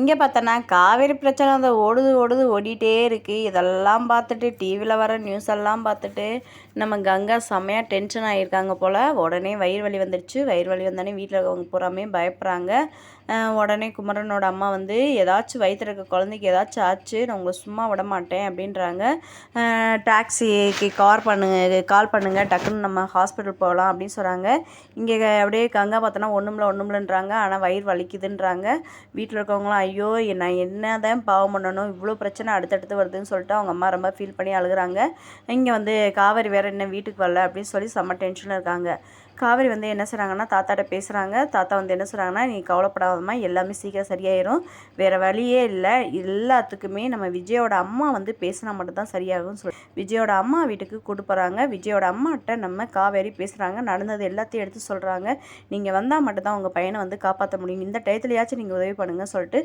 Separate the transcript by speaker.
Speaker 1: இங்கே பார்த்தோன்னா காவேரி பிரச்சனை அந்த ஓடுது ஓடுது ஓடிட்டே இருக்குது இதெல்லாம் பார்த்துட்டு டிவியில் வர நியூஸ் எல்லாம் பார்த்துட்டு நம்ம கங்கா செம்மையாக டென்ஷன் ஆகியிருக்காங்க போல். உடனே வயிறு வலி வந்துடுச்சு வயிறு வலி வந்தோடனே வீட்டில் இருக்கவங்க பூராமே பயப்படுறாங்க. உடனே குமரனோட அம்மா வந்து ஏதாச்சும் வயிற்றுல இருக்க குழந்தைக்கு ஏதாச்சும் ஆச்சு நான் உங்களை சும்மா விட மாட்டேன் அப்படின்றாங்க. டாக்ஸிக்கு கார் பண்ணுங்க கால் பண்ணுங்கள் டக்குன்னு நம்ம ஹாஸ்பிட்டல் போகலாம் அப்படின்னு சொல்கிறாங்க இங்கே அப்படியே கங்கா பார்த்தோன்னா ஒன்றும்ல ஒன்றும்லன்றாங்க ஆனால் வயிறு வலிக்குதுன்றாங்க. வீட்டில் இருக்கவங்களாம் ஐயோ நான் என்ன தான் பாவம் பண்ணணும் இவ்வளோ பிரச்சனை அடுத்தடுத்து வருதுன்னு சொல்லிட்டு அவங்க அம்மா ரொம்ப ஃபீல் பண்ணி அழுகிறாங்க. இங்கே வந்து காவேரி வேறு என்ன வீட்டுக்கு வரல அப்படின்னு சொல்லி செம்ம டென்ஷனில் இருக்காங்க. காவேரி வந்து என்ன செய்கிறாங்கன்னா தாத்தாட்ட பேசுகிறாங்க தாத்தா வந்து என்ன சொல்கிறாங்கன்னா நீ கவலைப்படாதம்மா எல்லாமே சீக்கிரம் சரியாயிரும். வேறு வழியே இல்லை. எல்லாத்துக்குமே நம்ம விஜயோட அம்மா வந்து பேசினா மட்டும்தான் சரியாகும் சொல்லி. விஜயோட அம்மா வீட்டுக்கு கூட்டு போகிறாங்க விஜயோட அம்மாட்ட நம்ம காவேரி பேசுகிறாங்க நடந்தது எல்லாத்தையும் எடுத்து சொல்கிறாங்க நீங்கள் வந்தால் மட்டும்தான் உங்கள் பையனை வந்து காப்பாற்ற முடியும். இந்த டயத்துலையாச்சும் நீங்கள் உதவி பண்ணுங்கள் சொல்லிட்டு